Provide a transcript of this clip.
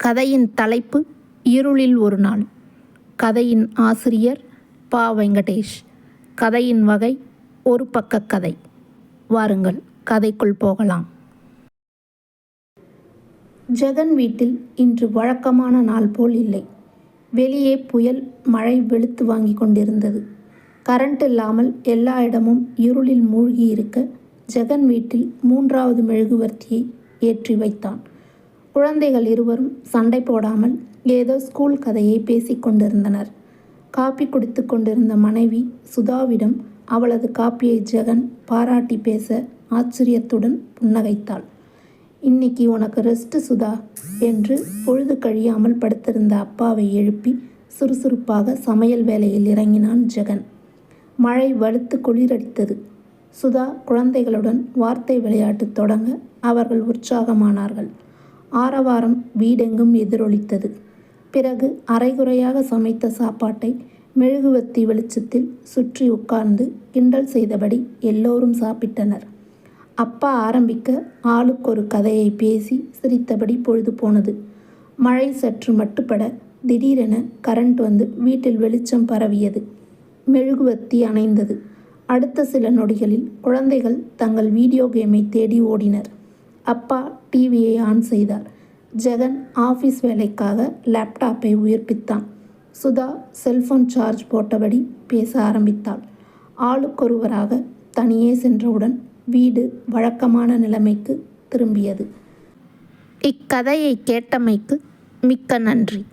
கதையின் தலைப்பு இருளில் ஒரு நாள். கதையின் ஆசிரியர் பா. வெங்கடேஷ். கதையின் வகை ஒரு பக்க கதை. வாருங்கள் கதைக்குள் போகலாம். ஜெகன் வீட்டில் இன்று வழக்கமான நாள் போல் இல்லை. வெளியே புயல் மழை வெளுத்து வாங்கி கொண்டிருந்தது. கரண்ட் இல்லாமல் எல்லா இடமும் இருளில் மூழ்கி இருக்க ஜெகன் வீட்டில் மூன்றாவது மெழுகுவர்த்தியை ஏற்றி வைத்தான். குழந்தைகள் இருவரும் சண்டை போடாமல் ஏதோ ஸ்கூல் கதையை பேசிக்கொண்டிருந்தனர் காப்பி குடித்து கொண்டிருந்த மனைவி சுதாவிடம் அவளது காப்பியை ஜெகன் பாராட்டி பேச ஆச்சரியத்துடன் புன்னகைத்தாள். இன்னைக்கு உனக்கு ரெஸ்ட் சுதா என்று பொழுது கழியாமல் படுத்திருந்த அப்பாவை எழுப்பி சுறுசுறுப்பாக சமையல் வேலையில் இறங்கினான் ஜெகன். மழை வலுத்து குளிரடித்தது. சுதா குழந்தைகளுடன் வார்த்தை விளையாட்டு தொடங்க அவர்கள் உற்சாகமானார்கள். ஆரவாரம் வீடெங்கும் எதிரொலித்தது. பிறகு அரைகுறையாக சமைத்த சாப்பாட்டை மெழுகுவத்தி வெளிச்சத்தில் சுற்றி உட்கார்ந்து கிண்டல் செய்தபடி எல்லோரும் சாப்பிட்டனர். அப்பா ஆரம்பிக்க ஆளுக்கொரு கதையை பேசி சிரித்தபடி பொழுது போனது. மழை சற்று மட்டுப்பட திடீரென கரண்ட் வந்து வீட்டில் வெளிச்சம் பரவியது. மெழுகுவத்தி அணைந்தது. அடுத்த சில நொடிகளில் குழந்தைகள் தங்கள் வீடியோ கேமை தேடி ஓடினர். அப்பா டிவியை ஆன் செய்தார். ஜெகன் ஆஃபீஸ் வேலைக்காக லேப்டாப்பை உயிர்ப்பித்தான். சுதா செல்போன் சார்ஜ் போட்டபடி பேச ஆரம்பித்தாள். ஆளுக்கொருவராக தனியே சென்றவுடன் வீடு வழக்கமான நிலைமைக்கு திரும்பியது. இக்கதையை கேட்டமைக்கு மிக்க நன்றி.